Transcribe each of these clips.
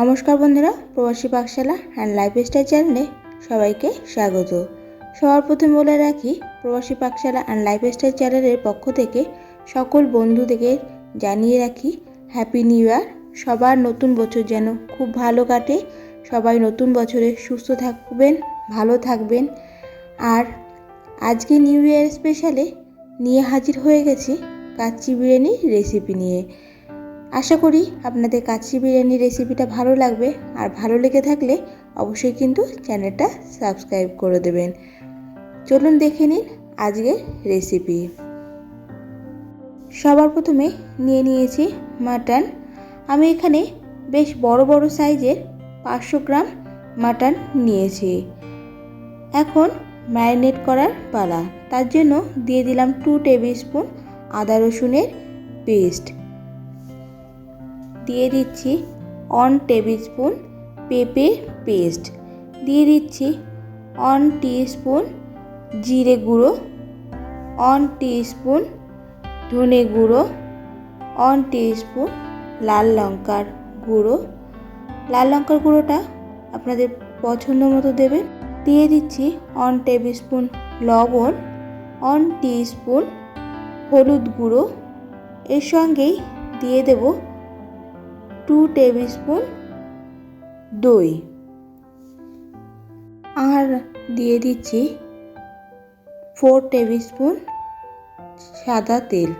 নমস্কার বন্ধুরা, প্রবাসী পাকশালা অ্যান্ড লাইফস্টাইল চ্যানেলে সবাইকে স্বাগত। সবার প্রথমে বলে রাখি, প্রবাসী পাকশালা অ্যান্ড লাইফস্টাইল চ্যানেলের পক্ষ থেকে সকল বন্ধুদেরকে জানিয়ে রাখি হ্যাপি নিউ ইয়ার সবার নতুন বছর যেন খুব ভালো কাটে। সবাই নতুন বছরে সুস্থ থাকবেন, ভালো থাকবেন। আর আজকে নিউ ইয়ার স্পেশালে নিয়ে হাজির হয়ে গেছি কাচ্চি বিরিয়ানির রেসিপি নিয়ে। আশা করি আপনাদের কাচ্চি বিরিয়ানির রেসিপিটা ভালো লাগবে। আর ভালো লেগে থাকলে অবশ্যই কিন্তু চ্যানেলটা সাবস্ক্রাইব করে দেবেন। চলুন দেখে নিন আজকের রেসিপি। সবার প্রথমে নিয়ে নিয়েছি মাটন। আমি এখানে বেশ বড় বড় সাইজের পাঁচশো গ্রাম মাটন নিয়েছি। এখন ম্যারিনেট করার পালা। তার জন্য দিয়ে দিলাম টু টেবিল স্পুন আদা রসুনের পেস্ট দিয়ে দিচ্ছি অন টেবিল স্পুন পেঁপে পেস্ট দিয়ে দিচ্ছি অন স্পুন জিরে গুঁড়ো অন স্পুন ধনে গুঁড়ো অন স্পুন লাল লঙ্কার গুঁড়ো। লাল লঙ্কার গুঁড়োটা আপনাদের পছন্দ মতো দেবেন। দিয়ে দিচ্ছি অন টেবিল স্পুন লবণ অন স্পুন হলুদ গুঁড়ো। এর সঙ্গেই দিয়ে দেব টু টেবিল স্পুন দই। আর দিয়ে দিচ্ছি ফোর টেবিল স্পুন সাদা তেল।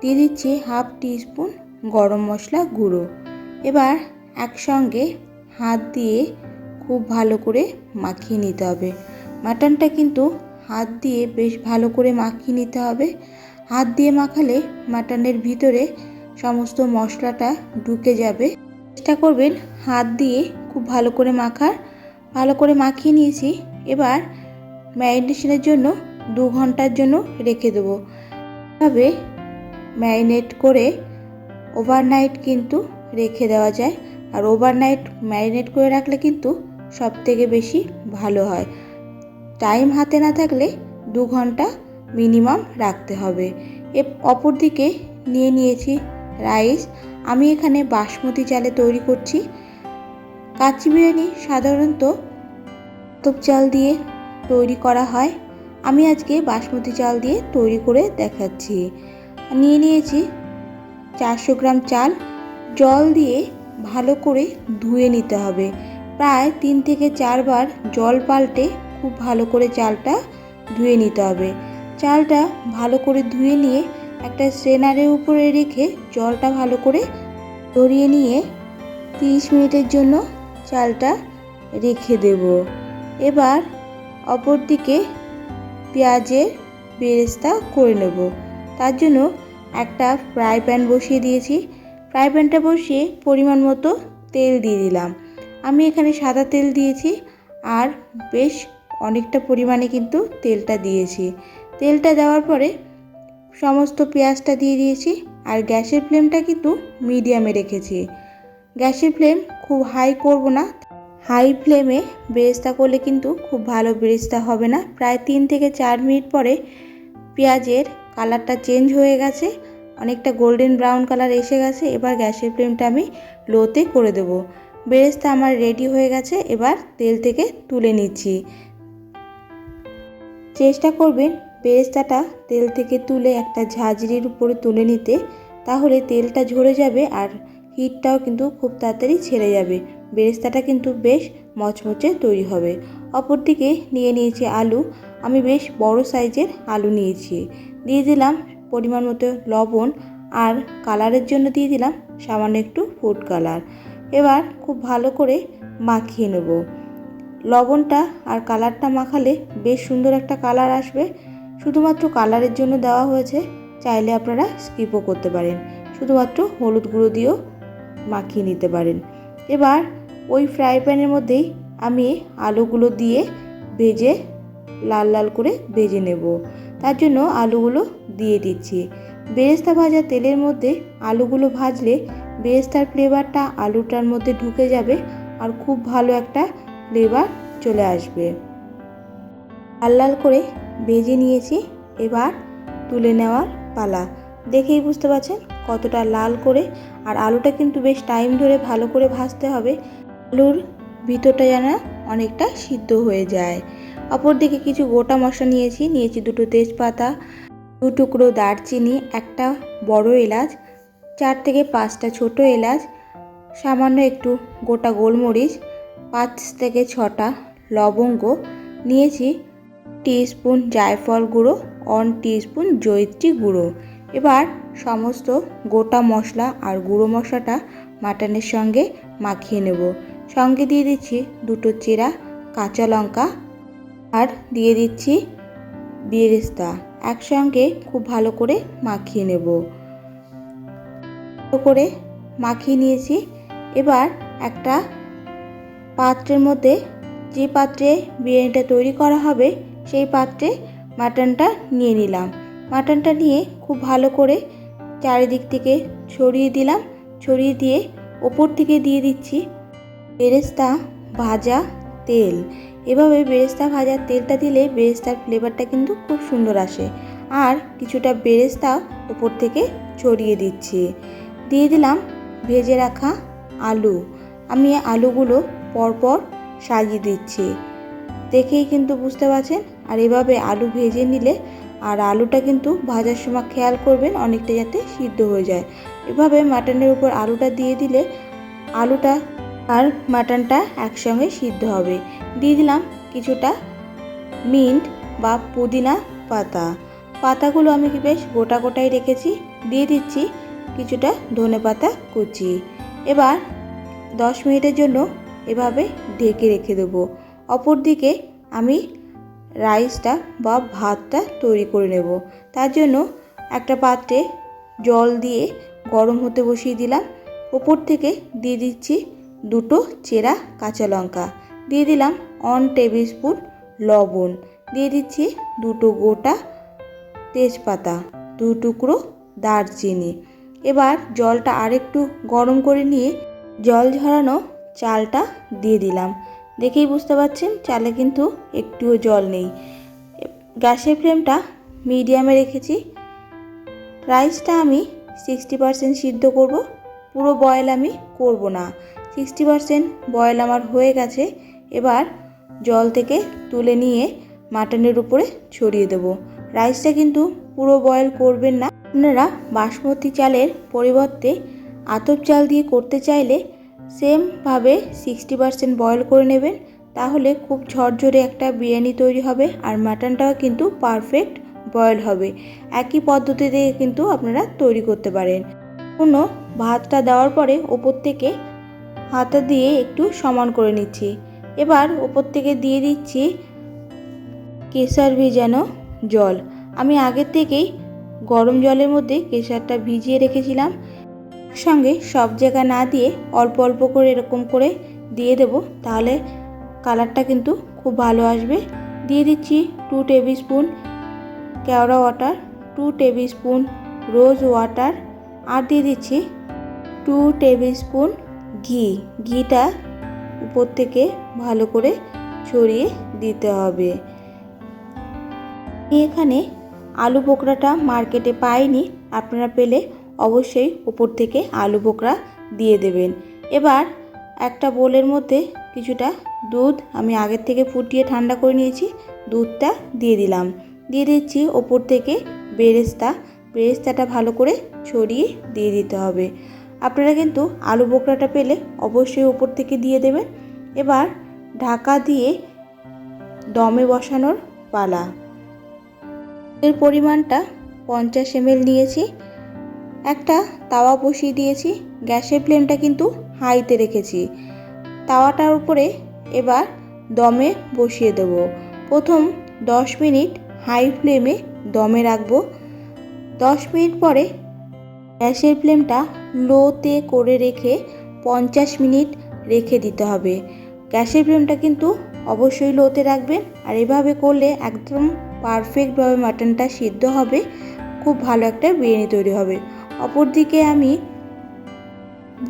দিয়ে দিচ্ছি হাফ স্পুন গরম মশলা গুঁড়ো। এবার একসঙ্গে হাত দিয়ে খুব ভালো করে মাখিয়ে নিতে হবে। মাটনটা কিন্তু হাত দিয়ে বেশ ভালো করে মাখিয়ে নিতে হবে। হাত দিয়ে মাখালে মাটনের ভিতরে সমস্ত মশলাটা ঢুকে যাবে। চেষ্টা করবেন হাত দিয়ে খুব ভালো করে মাখার। ভালো করে মাখিয়ে নিয়েছি। এবার ম্যারিনেশনের জন্য দু ঘণ্টার জন্য রেখে দেবো। এভাবে ম্যারিনেট করে ওভারনাইট কিন্তু রেখে দেওয়া যায়। আর ওভারনাইট ম্যারিনেট করে রাখলে কিন্তু সব থেকে বেশি ভালো হয়। টাইম হাতে না থাকলে দু ঘণ্টা মিনিমাম রাখতে হবে। এ অপর দিকে নিয়ে নিয়েছি রাইস, আমি এখানে বাসমতি চালে তৈরি করছি। কাচ্চি বিরিয়ানি সাধারণত তোপ চাল দিয়ে তৈরি করা হয়। আমি আজকে বাসমতি চাল দিয়ে তৈরি করে দেখাচ্ছি। নিয়ে নিয়েছি চারশো গ্রাম চাল। জল দিয়ে ভালো করে ধুয়ে নিতে হবে। প্রায় তিন থেকে চারবার জল পাল্টে খুব ভালো করে চালটা ধুয়ে নিতে হবে। চালটা ভালো করে ধুয়ে নিয়ে একটা স্ট্রেনারের উপরে রেখে জলটা ভালো করে ধরিয়ে নিয়ে তিরিশ মিনিটের জন্য চালটা রেখে দেব। এবার অপর দিকে পেঁয়াজের বেরেস্তা করে নেব। তার জন্য একটা ফ্রাই প্যান বসিয়ে দিয়েছি। ফ্রাই প্যানটা বসিয়ে পরিমাণ মতো তেল দিয়ে দিলাম। আমি এখানে সাদা তেল দিয়েছি আর বেশ অনেকটা পরিমাণে কিন্তু তেলটা দিয়েছি। তেলটা দেওয়ার পরে সমস্ত পেঁয়াজটা দিয়ে দিয়েছি আর গ্যাসের ফ্লেমটা কিন্তু মিডিয়ামে রেখেছি। গ্যাসের ফ্লেম খুব হাই করব না। হাই ফ্লেমে বেরেস্তা করলে কিন্তু খুব ভালো বেরেস্তা হবে না। প্রায় তিন থেকে চার মিনিট পরে পেঁয়াজের কালারটা চেঞ্জ হয়ে গেছে, অনেকটা গোল্ডেন ব্রাউন কালার এসে গেছে। এবার গ্যাসের ফ্লেমটা আমি লোতে করে দেবো। বেরেস্তা আমার রেডি হয়ে গেছে, এবার তেল থেকে তুলে নিচ্ছি। চেষ্টা করবেন বেরেস্তাটা তেল থেকে তুলে একটা ঝাঁঝরির উপরে তুলে নিতে, তাহলে তেলটা ঝরে যাবে আর হিটটাও কিন্তু খুব তাড়াতাড়ি ছেড়ে যাবে। বেরেস্তাটা কিন্তু বেশ মচমচে তৈরি হবে। অপরদিকে নিয়ে নিয়েছি আলু। আমি বেশ বড় সাইজের আলু নিয়েছি। দিয়ে দিলাম পরিমাণ মতো লবণ আর কালারের জন্য দিয়ে দিলাম সামান্য একটু ফুড কালার। এবার খুব ভালো করে মাখিয়ে নেব। লবণটা আর কালারটা মাখালে বেশ সুন্দর একটা কালার আসবে। শুধুমাত্র কালারের জন্য দেওয়া হয়েছে, চাইলে আপনারা স্কিপও করতে পারেন। শুধুমাত্র হলুদ গুঁড়ো দিয়েও মাখিয়ে নিতে পারেন। এবার ওই ফ্রাই প্যানের মধ্যেই আমি আলুগুলো দিয়ে ভেজে লাল লাল করে ভেজে নেব। তার জন্য আলুগুলো দিয়ে দিচ্ছি। বেরেস্তা ভাজা তেলের মধ্যে আলুগুলো ভাজলে বেরেস্তার ফ্লেভারটা আলুটার মধ্যে ঢুকে যাবে আর খুব ভালো একটা ফ্লেভার চলে আসবে। লাল লাল করে ভেজে নিয়েছি এবার তুলে নেওয়ার পালা। দেখেই বুঝতে পারছেন কতটা লাল করে। আর আলুটা কিন্তু বেশ টাইম ধরে ভালো করে ভাজতে হবে। আলুর ভিতরটা যেন অনেকটা সিদ্ধ হয়ে যায়। অপরদিকে কিছু গোটা মশলা নিয়েছি। নিয়েছি দুটো তেজপাতা, দু টুকরো দারচিনি, একটা বড় এলাচ, চার থেকে পাঁচটা ছোট এলাচ, সামান্য একটু গোটা গোলমরিচ, পাঁচ থেকে ছটা লবঙ্গ। নিয়েছি স্পুন জায়ফল গুঁড়ো ওয়ান স্পুন জয়িত্রী গুঁড়ো। এবার সমস্ত গোটা মশলা আর গুঁড়ো মশলাটা মাটনের সঙ্গে মাখিয়ে নেব। সঙ্গে দিয়ে দিচ্ছি দুটো চেরা কাঁচা লঙ্কা আর দিয়ে দিচ্ছি বেরেস্তা। একসঙ্গে খুব ভালো করে মাখিয়ে নেব। ভালো করে মাখিয়ে নিয়েছি। এবার একটা পাত্রের মধ্যে যে পাত্রে বিরিয়ানিটা তৈরি করা হবে সেই পাত্রে মাটনটা নিয়ে নিলাম। মাটনটা নিয়ে খুব ভালো করে চারিদিক থেকে ছড়িয়ে দিলাম। ছড়িয়ে দিয়ে ওপর থেকে দিয়ে দিচ্ছি বেরেস্তা ভাজা তেল। এভাবে বেরেস্তা ভাজার তেলটা দিলে বেরেস্তার ফ্লেভারটা কিন্তু খুব সুন্দর আসে। আর কিছুটা বেরেস্তা ওপর থেকে ছড়িয়ে দিচ্ছি। দিয়ে দিলাম ভেজে রাখা আলু। আমি আলুগুলো পরপর সাজিয়ে দিচ্ছি। দেখেই কিন্তু বুঝতে পারছেন আর এভাবে আলু ভেজে নিলে আর আলুটা কিন্তু ভাজার সময় খেয়াল করবেন অনেকটা যাতে সিদ্ধ হয়ে যায়। এভাবে মাটনের উপর আলুটা দিয়ে দিলে আলুটা আর মাটনটা একসঙ্গে সিদ্ধ হবে। দিয়ে দিলাম কিছুটা মিন্ট বা পুদিনা পাতা। পাতাগুলো আমি বেশ গোটা গোটাই রেখেছি। দিয়ে দিচ্ছি কিছুটা ধনে পাতা কুচি। এবার দশ মিনিটের জন্য এভাবে ঢেকে রেখে দেবো। অপর দিকে আমি রাইসটা বা ভাতটা তৈরি করে নেব। তার জন্য একটা পাত্রে জল দিয়ে গরম হতে বসিয়ে দিলাম। ওপর থেকে দিয়ে দিচ্ছি দুটো চেরা কাঁচা লঙ্কা। দিয়ে দিলাম অন টেবিল স্পুন লবণ। দিয়ে দিচ্ছি দুটো গোটা তেজপাতা, দু টুকরো দারচিনি। এবার জলটা আরেকটু গরম করে নিয়ে জল ঝরানো চালটা দিয়ে দিলাম। দেখেই বুঝতে পারছেন, চালে কিন্তু একটুও জল নেই। গ্যাসের ফ্লেমটা মিডিয়ামে রেখেছি। রাইসটা আমি সিক্সটি পারসেন্ট সিদ্ধ করব, পুরো বয়েল আমি করব না। সিক্সটি পারসেন্ট বয়েল আমার হয়ে গেছে, এবার জল থেকে তুলে নিয়ে মাটনের উপরে ছড়িয়ে দেব। রাইসটা কিন্তু পুরো বয়েল করবেন না। আপনারা বাসমতি চালের পরিবর্তে আতপ চাল দিয়ে করতে চাইলে সেমভাবে সিক্সটি পারসেন্ট বয়েল করে নেবেন, তাহলে খুব ঝরঝরে একটা বিরিয়ানি তৈরি হবে আর মাটনটাও কিন্তু পারফেক্ট বয়েল হবে। একই পদ্ধতিতে কিন্তু আপনারা তৈরি করতে পারেন। কোনো ভাতটা দেওয়ার পরে ওপর থেকে হাতা দিয়ে একটু সমান করে নিচ্ছি। এবার ওপর থেকে দিয়ে দিচ্ছি কেশার ভিজানো জল। আমি আগের থেকেই গরম জলের মধ্যে কেশারটা ভিজিয়ে রেখেছিলাম। সঙ্গে সব জায়গা না দিয়ে অল্প অল্প করে এরকম করে দিয়ে দেব। তাহলে কালারটা কিন্তু খুব ভালো আসবে। দিয়ে দিচ্ছি টু টেবিল স্পুন কেওড়া water two tablespoon rose water আর দিয়ে দিচ্ছি টু টেবিল স্পুন ঘি। ঘিটা উপর থেকে ভালো করে ছড়িয়ে দিতে হবে। এখানে আলু বোকরাটা মার্কেটে পাইনি, আপনারা পেলে অবশ্যই উপর থেকে আলু বোকরা দিয়ে দেবেন। এবার একটা বোলের মধ্যে কিছুটা দুধ আমি আগের থেকে ফুটিয়ে ঠান্ডা করে নিয়েছি, দুধটা দিয়ে দিলাম। দিয়ে দিচ্ছি ওপর থেকে বেরেস্তা। বেরেস্তাটা ভালো করে ছড়িয়ে দিয়ে দিতে হবে। আপনারা কিন্তু আলু বোকরাটা পেলে অবশ্যই ওপর থেকে দিয়ে দেবেন। এবার ঢাকা দিয়ে দমে বসানোর পালা। এর পরিমাণটা পঞ্চাশ এমএল নিয়েছি। একটা তাওয়া বসিয়ে দিয়েছি। গ্যাসের ফ্লেমটা কিন্তু হাইতে রেখেছি। তাওয়াটার উপরে এবার দমে বসিয়ে দেব। প্রথম দশ মিনিট হাই ফ্লেমে দমে রাখব। দশ মিনিট পরে গ্যাসের ফ্লেমটা লোতে করে রেখে পঞ্চাশ মিনিট রেখে দিতে হবে। গ্যাসের ফ্লেমটা কিন্তু অবশ্যই লোতে রাখবেন। আর এভাবে করলে একদম পারফেক্টভাবে মাটনটা সিদ্ধ হবে। খুব ভালো একটা বিরিয়ানি তৈরি হবে। অপরদিকে আমি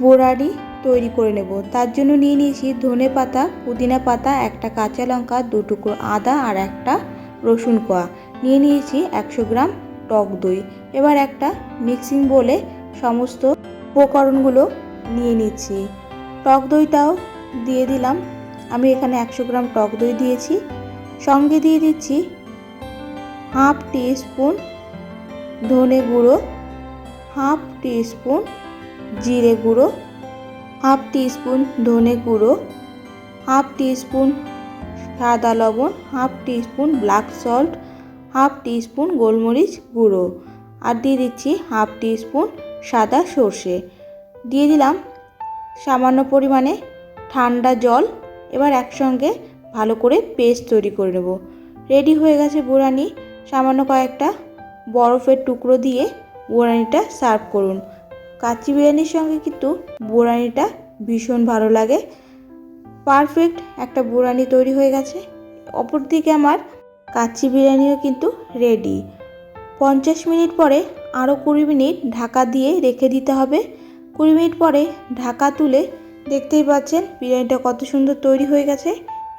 বোরারি তৈরি করে নেব। তার জন্য নিয়ে নিয়েছি ধনে পাতা, পুদিনা পাতা, একটা কাঁচা লঙ্কা, দু টুকরো আদা আর একটা রসুন কোয়া। নিয়ে নিয়েছি একশো গ্রাম টক দই। এবার একটা মিক্সিং বলে সমস্ত উপকরণগুলো নিয়ে নিচ্ছি। টক দইটাও দিয়ে দিলাম। আমি এখানে একশো গ্রাম টক দই দিয়েছি। সঙ্গে দিয়ে দিচ্ছি হাফ টি স্পুন ধনে গুঁড়ো হাফ টি স্পুন জিরে গুঁড়ো, হাফ টি স্পুন ধনে গুঁড়ো, হাফ টি স্পুন সাদা লবণ, half teaspoon black salt, half teaspoon গোলমরিচ গুঁড়ো আর দিয়ে দিচ্ছি হাফ টি স্পুন সাদা সর্ষে। দিয়ে দিলাম সামান্য পরিমাণে ঠান্ডা জল, এবার একসঙ্গে ভালো করে পেস্ট তৈরি করে নেব। রেডি হয়ে গেছে বোরানি সামান্য কয়েকটা বরফের টুকরো দিয়ে বোরানিটা সার্ভ করুন। কাচ্চি বিরিয়ানির সঙ্গে কিন্তু বোরানিটা ভীষণ ভালো লাগে। পারফেক্ট একটা বোরানি তৈরি হয়ে গেছে। অপরদিকে আমার কাচ্চি বিরিয়ানিও কিন্তু রেডি। পঞ্চাশ মিনিট পরে আরও কুড়ি মিনিট ঢাকা দিয়ে রেখে দিতে হবে। কুড়ি মিনিট পরে ঢাকা তুলে দেখতেই পাচ্ছেন বিরিয়ানিটা কত সুন্দর তৈরি হয়ে গেছে।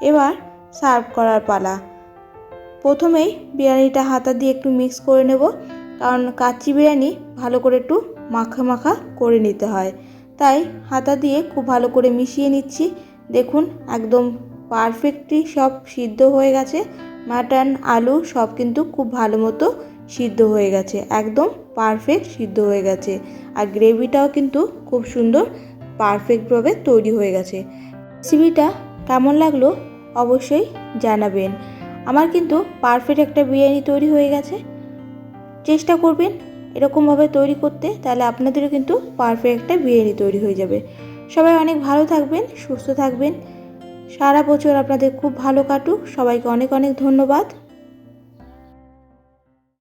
এবার সার্ভ করার পালা। প্রথমেই বিরিয়ানিটা হাতা দিয়ে একটু মিক্স করে নেব। কারণ কাচ্চি বিরিয়ানি ভালো করে একটু মাখা মাখা করে নিতে হয়। তাই হাতা দিয়ে খুব ভালো করে মিশিয়ে নিচ্ছি। দেখুন, একদম পারফেক্টলি সব সিদ্ধ হয়ে গেছে। মাটন, আলু সব কিন্তু খুব ভালো মতো সিদ্ধ হয়ে গেছে। একদম পারফেক্ট সিদ্ধ হয়ে গেছে। আর গ্রেভিটাও কিন্তু খুব সুন্দর পারফেক্টভাবে তৈরি হয়ে গেছে। রেসিপিটা কেমন লাগল অবশ্যই জানাবেন। আমার কিন্তু পারফেক্ট একটা বিরিয়ানি তৈরি হয়ে গেছে। চেষ্টা করবেন এরকমভাবে তৈরি করতে, তাহলে আপনাদেরও কিন্তু পারফেক্ট একটা বিরিয়ানি তৈরি হয়ে যাবে। সবাই অনেক ভালো থাকবেন, সুস্থ থাকবেন। সারা বছর আপনাদের খুব ভালো কাটুক। সবাইকে অনেক অনেক ধন্যবাদ।